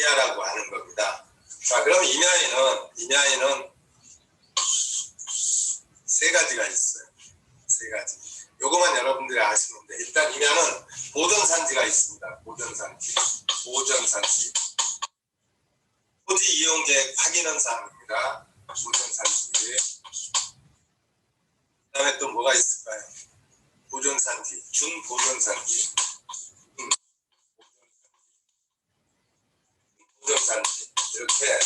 임야라고 하는 겁니다. 자, 그럼 임야에는 임야에는 세 가지가 있어요. 세 가지. 요거만 여러분들이 아시면 돼. 일단 임야는 보존산지가 있습니다. 보존산지. 보존산지. 토지 이용 계획 확인한 사항입니다. 보존산지. 그 다음에 또 뭐가 있을까요? 보존산지, 준보존산지. 보존산지. 이렇게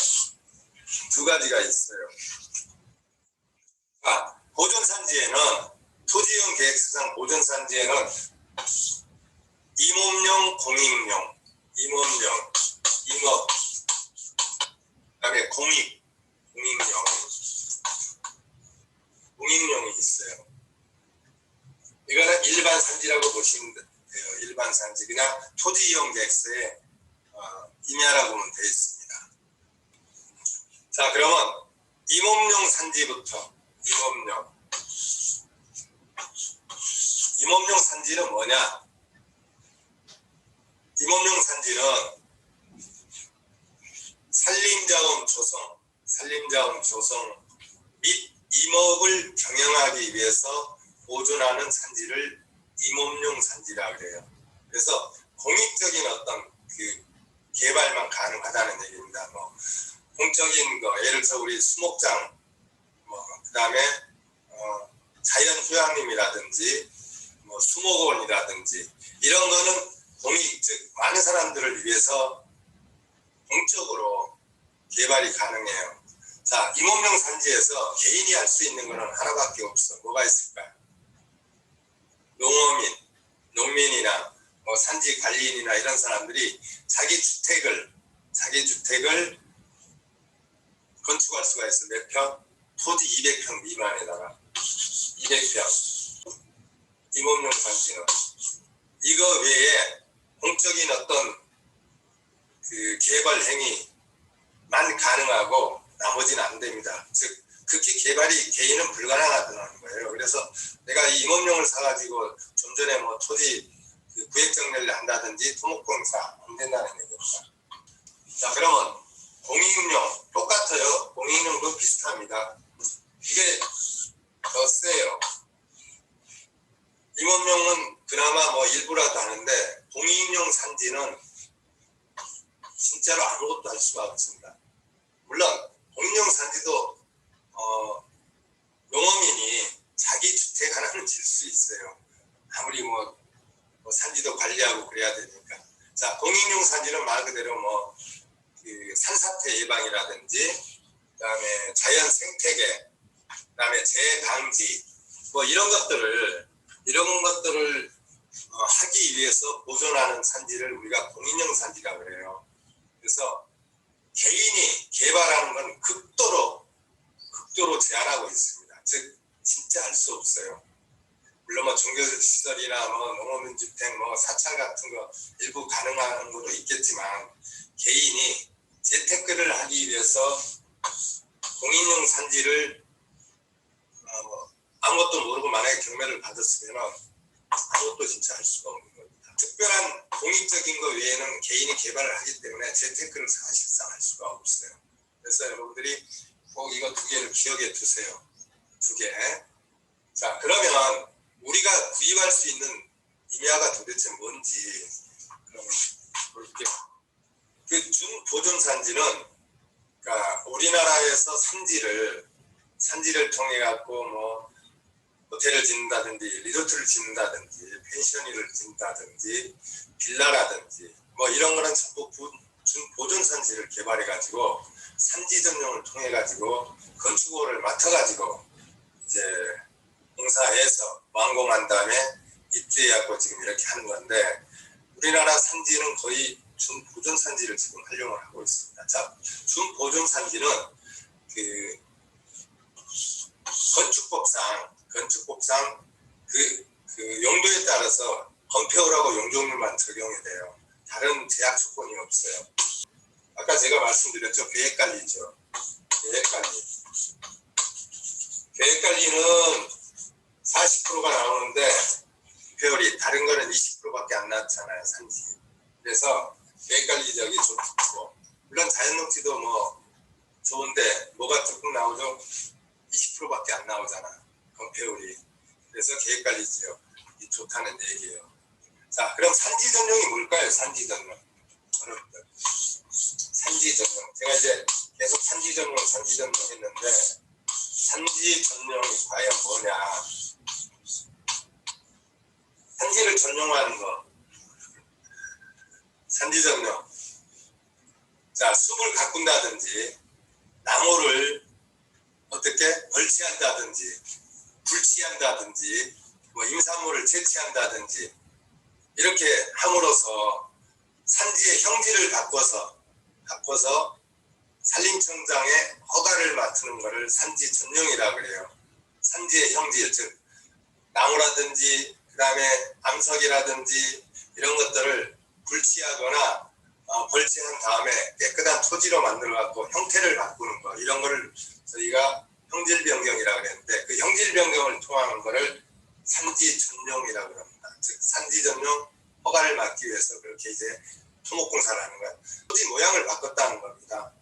두 가지가 있어요. 아, 보존산지에는 토지이용 계획서상 보존산지에는 임업용, 공익용, 임업용, 임업, 그다음에 공익, 공익용, 공익용이 있어요. 이거는 일반 산지라고 보시면 돼요. 일반 산지 그냥 토지 이용 계획서에 어, 임야라고 보면 되어 있습니다. 자 그러면 임업용 산지부터 임업용 임업용 산지는 뭐냐? 임업용 산지는 산림자원 조성, 산림자원 조성 및 임업을 경영하기 위해서 보존하는 산지를 임업용 산지라 그래요. 그래서 공익적인 어떤 그 개발만 가능하다는 얘기입니다. 뭐 공적인 거 예를 들어 우리 수목장 뭐 그다음에 어, 자연 휴양림이라든지 뭐 수목원이라든지 이런 거는 공익 즉 많은 사람들을 위해서 공적으로 개발이 가능해요. 자, 임업용 산지에서 개인이 할 수 있는 거는 하나밖에 없어. 뭐가 있을까요? 농어민, 농민이나 뭐 산지 관리인이나 이런 사람들이 자기 주택을 자기 주택을 건축할 수가 있어. 몇 평? 토지 200평 미만에다가 200평. 임업용 산지는 이거 외에 공적인 어떤 그 개발 행위만 가능하고 나머지는 안 됩니다. 즉 극히 개발이 개인은 불가능하다는 거예요. 그래서 내가 이 임업용을 사가지고 좀 전에 뭐 토지 그 구획 정리를 한다든지 토목공사 안 된다는 얘기입니다. 자 그러면 공익용 똑같아요. 공익용도 비슷합니다. 이게 더 세요. 임업용은 그나마 뭐 일부라도 하는데 공익용 산지는 진짜로 아무것도 할 수가 없습니다. 물론 공인용 산지도 어, 농어민이 자기 주택 하나는 질 수 있어요. 아무리 뭐, 뭐 산지도 관리하고 그래야 되니까. 자, 공인용 산지는 말 그대로 뭐, 그 산사태 예방이라든지, 그 다음에 자연 생태계, 그 다음에 재방지, 뭐 이런 것들을 이런 것들을 어, 하기 위해서 보존하는 산지를 우리가 공인용 산지라고 그래요. 그래서 개인이 개발하는 건 극도로 극도로 제한하고 있습니다. 즉 진짜 할 수 없어요. 물론 뭐 종교 시설이나 뭐 농어민주택, 뭐 사찰 같은 거 일부 가능한 것도 있겠지만 개인이 재테크를 하기 위해서 공인용 산지를 어, 뭐 아무것도 모르고 만약에 경매를 받았으면 아무것도 진짜 할 수가 없는 겁니다. 특별한 공익적인 것 외에는 개인이 개발을 하기 때문에 재테크를 사실상 할 수가 없어요. 그래서 여러분들이 꼭 이거 두 개를 기억해 두세요. 두 개. 자, 그러면 우리가 구입할 수 있는 임야가 도대체 뭔지 볼게요. 그 준보존 산지는 그러니까 우리나라에서 산지를 산지를 통해 갖고 뭐 호텔을 짓는다든지 리조트를 짓는다든지 펜션을 짓는다든지 빌라라든지 뭐 이런 거는 전부 보존 산지를 개발해 가지고 산지 전용을 통해 가지고 건축업을 맡아 가지고 이제 공사해서 완공한 다음에 입주해 갖고 지금 이렇게 하는 건데 우리나라 산지는 거의 준보존 산지를 지금 활용을 하고 있습니다. 자, 준보존 산지는 그 건축법상 건축법상 그, 그 용도에 따라서 건폐율하고 용적률만 적용이 돼요. 다른 제약 조건이 없어요. 아까 제가 말씀드렸죠. 계획관리죠. 계획관리. 계획관리는 40%가 나오는데 6개월이 다른 거는 20%밖에 안 나잖아요 산지. 그래서 매 관리력이 좋고 물론 자연 녹지도 뭐 좋은데 뭐가 조금 나오죠? 20%밖에 안 나오잖아. 건폐율이. 그래서 계획관리 지역이 좋다는 얘기예요. 자, 그럼 산지 전용이 뭘까요? 산지 전용. 여러분들. 산지 전용. 제가 이제 계속 산지 전용, 산지 전용 했는데 산지 전용이 과연 뭐냐. 산지를 전용하는 거. 산지 전용. 자, 숲을 가꾼다든지, 나무를 어떻게 벌치한다든지, 불치한다든지, 뭐 임산물을 채취한다든지, 이렇게 함으로써 산지의 형질을 바꿔서, 바꿔서 산림청장의 허가를 맡는 것을 산지 전용이라 그래요. 산지의 형질, 즉, 나무라든지, 그 다음에 암석이라든지, 이런 것들을 불치하거나 어, 벌치한 다음에 깨끗한 토지로 만들어 갖고 형태를 바꾸는 거 이런 거를 저희가 형질 변경이라 그랬는데 그 형질 변경을 통하는 거를 산지 전용이라 그럽니다. 즉 산지 전용 허가를 받기 위해서 그렇게 이제 토목공사를 하는 거야. 토지 모양을 바꿨다는 겁니다.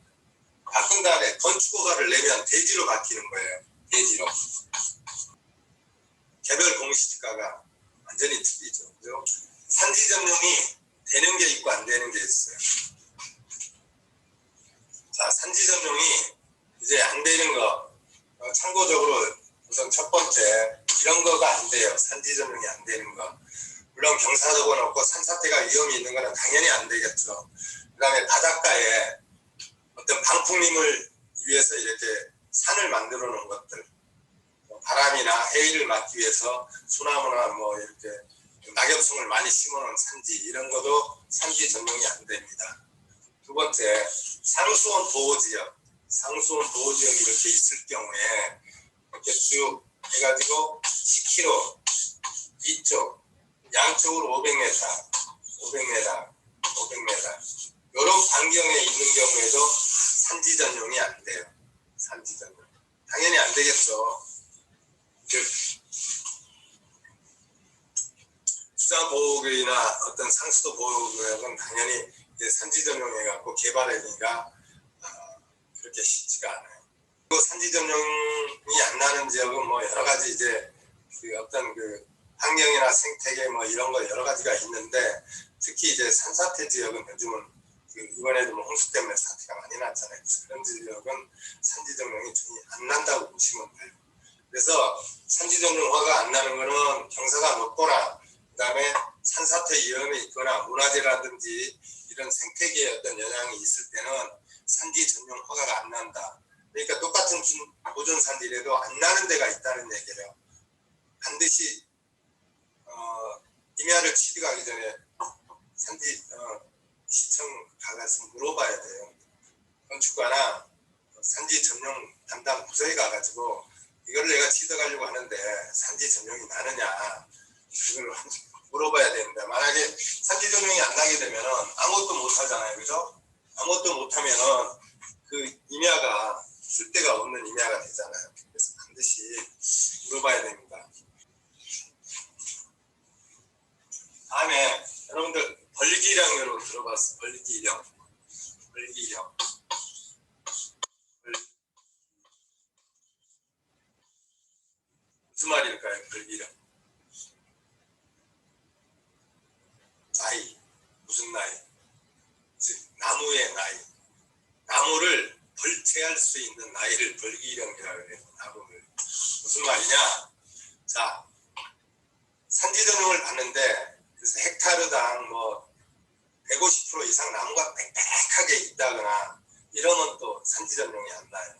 바꾼 다음에 건축 허가를 내면 대지로 바뀌는 거예요. 대지로. 개별 공시지가가 완전히 틀리죠. 그죠? 산지 전용이 되는 게 있고 안 되는 게 있어요. 자, 산지 전용이 이제 안 되는 거, 어, 참고적으로 우선 첫 번째, 이런 거가 안 돼요. 산지 전용이 안 되는 거. 물론 경사도가 높고 산사태가 위험이 있는 거는 당연히 안 되겠죠. 그 다음에 바닷가에 어떤 방풍림을 위해서 이렇게 산을 만들어 놓은 것들, 뭐 바람이나 해일을 막기 위해서 소나무나 뭐 이렇게 낙엽송을 많이 심어놓은 산지 이런 것도 산지 전용이 안 됩니다. 두 번째 상수원 보호지역, 상수원 보호지역이 이렇게 있을 경우에 이렇게 쭉 해가지고 10km 이쪽 양쪽으로 500m, 500m, 500m 이런 반경에 있는 경우에도 산지 전용이 안 돼요. 산지 전용 당연히 안 되겠죠. 즉 수자보호구역이나 어떤 상수도 보호구역은 당연히 이제 산지 전용해 갖고 개발하기가 어, 그렇게 쉽지가 않아요. 그리고 산지 전용이 안 나는 지역은 뭐 여러 가지 이제 그 어떤 그 환경이나 생태계 뭐 이런 거 여러 가지가 있는데 특히 이제 산사태 지역은 요즘은 그 이번에도 뭐 홍수 때문에 사태가 많이 났잖아요. 그런 지역은 산지 전용이 전혀 안 난다고 보시면 돼요. 그래서 산지 전용화가 안 나는 거는 경사가 높거나 그다음에 산사태 위험이 있거나 문화재라든지 이런 생태계에 어떤 영향이 있을 때는 산지 전용 허가가 안 난다. 그러니까 똑같은 준- 보존 산지라도 안 나는 데가 있다는 얘기예요. 반드시 어, 임야를 취득하기 전에 산지 어, 시청 가서 물어봐야 돼요. 건축가나 산지 전용 담당 부서에 가가지고 이걸 내가 취득하려고 하는데 산지 전용이 나느냐 그걸 물어봐야 됩니다. 만약에 산지 전용이 안 나게 되면은 아무것도 못 하잖아요. 그죠? 아무것도 못 하면은 그 임야가 쓸 데가 없는 임야가 되잖아요. 그래서 반드시 물어봐야 됩니다. 다음에 여러분들 벌기령 여러분 들어봤어? 벌기령. 벌기령. 무슨 말일까요? 벌기령. 나이. 무슨 나이? 즉 나무의 나이. 나무를 벌채할 수 있는 나이를 벌기령이라고 해요. 나무를. 무슨 말이냐? 자, 산지 전용을 받는데 그래서 헥타르당 뭐 150% 이상 나무가 빽빽하게 있다거나 이러면 또 산지 전용이 안 나요.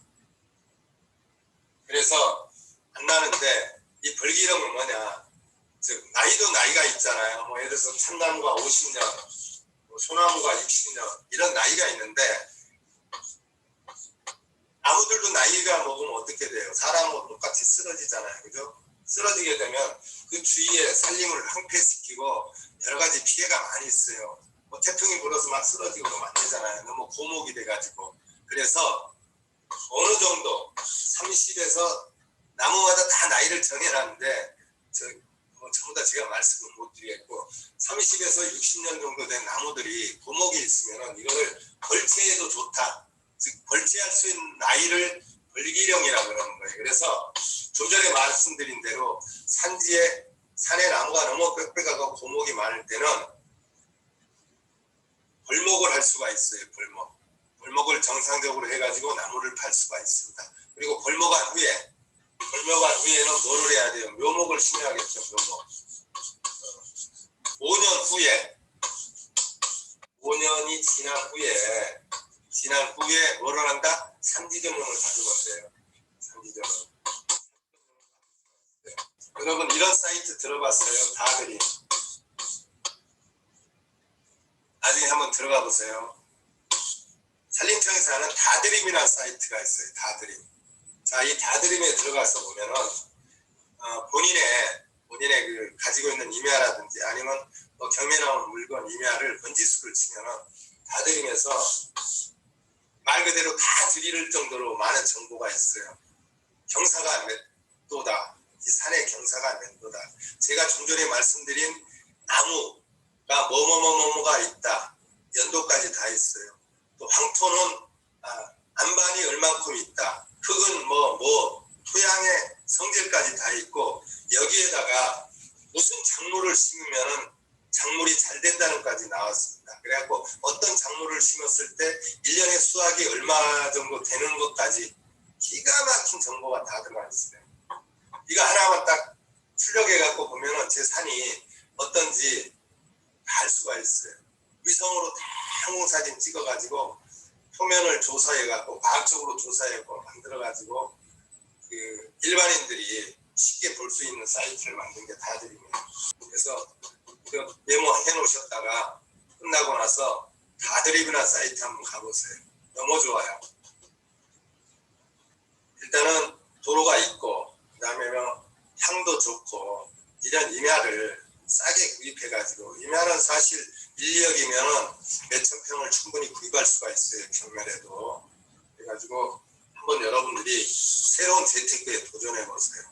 그래서 안 나는데 이 벌기령은 뭐냐? 즉 나이도 나이가 있잖아요. 뭐 예를 들어서 참나무가 50년, 뭐 소나무가 60년 이런 나이가 있는데 나무들도 나이가 먹으면 어떻게 돼요? 사람하고 똑같이 쓰러지잖아요. 그죠? 쓰러지게 되면 그 주위에 산림을 황폐시키고 여러 가지 피해가 많이 있어요. 뭐 태풍이 불어서 막 쓰러지고 그러면 안 되잖아요. 너무 고목이 돼가지고. 그래서 어느 정도 30에서 나무마다 다 나이를 정해놨는데 저, 뭐 전부 다 제가 말씀을 못 드리겠고 30에서 60년 정도 된 나무들이 고목이 있으면 이거를 벌채해도 좋다. 즉 벌채할 수 있는 나이를 벌기령이라고 그러는 거예요. 그래서 좀 전에 말씀드린 대로 산지에 산에 나무가 너무 빽빽하고 고목이 많을 때는 벌목을 할 수가 있어요. 벌목. 벌목을 정상적으로 해가지고 나무를 팔 수가 있습니다. 그리고 벌목한 후에 벌목한 후에는 뭐를 해야 돼요? 묘목을 심어야겠죠. 묘목. 5년 후에 5년이 지난 후에 지난 후에 뭐를 한다? 산지전용을 가져간대요. 산지전용. 여러분 이런 사이트 들어봤어요? 다들이. 나중에 한번 들어가 보세요. 산림청에서 하는 다드림이라는 사이트가 있어요. 다드림. 자, 이 다드림에 들어가서 보면은 어, 본인의 본인의 그 가지고 있는 임야라든지 아니면 뭐 경매 나온 물건 임야를 번지수를 치면은 다드림에서 말 그대로 다 들이를 정도로 많은 정보가 있어요. 경사가 몇 도다. 이 산의 경사가 몇 도다. 제가 좀 전에 말씀드린 나무가 뭐뭐뭐뭐가 있다. 연도까지 다 있어요. 또 황토는 아, 안반이 얼만큼 있다. 흙은 뭐, 뭐, 토양의 성질까지 다 있고, 여기에다가 무슨 작물을 심으면은 작물이 잘 된다는까지 나왔습니다. 그래갖고 어떤 작물을 심었을 때 1년에 수확이 얼마 정도 되는 것까지 기가 막힌 정보가 다 들어가 있어요. 이거 하나만 딱 출력해갖고 보면은 제 산이 어떤지 다알 수가 있어요. 위성으로 다 항공사진 찍어가지고 표면을 조사해갖고 과학적으로 조사해갖고 만들어가지고 그 일반인들이 쉽게 볼 수 있는 사이트를 만든 게 다들입니다. 그래서 그 메모 해 놓으셨다가 끝나고 나서 다드립이나 사이트 한번 가보세요. 너무 좋아요. 일단은 도로가 있고 그다음에 뭐 향도 좋고 이런 임야를 싸게 구입해가지고 임야는 사실 1, 2억이면은 몇천 평을 충분히 구입할 수가 있어요 경매에도 그래가지고 한번 여러분들이 새로운 재테크에 도전해 보세요.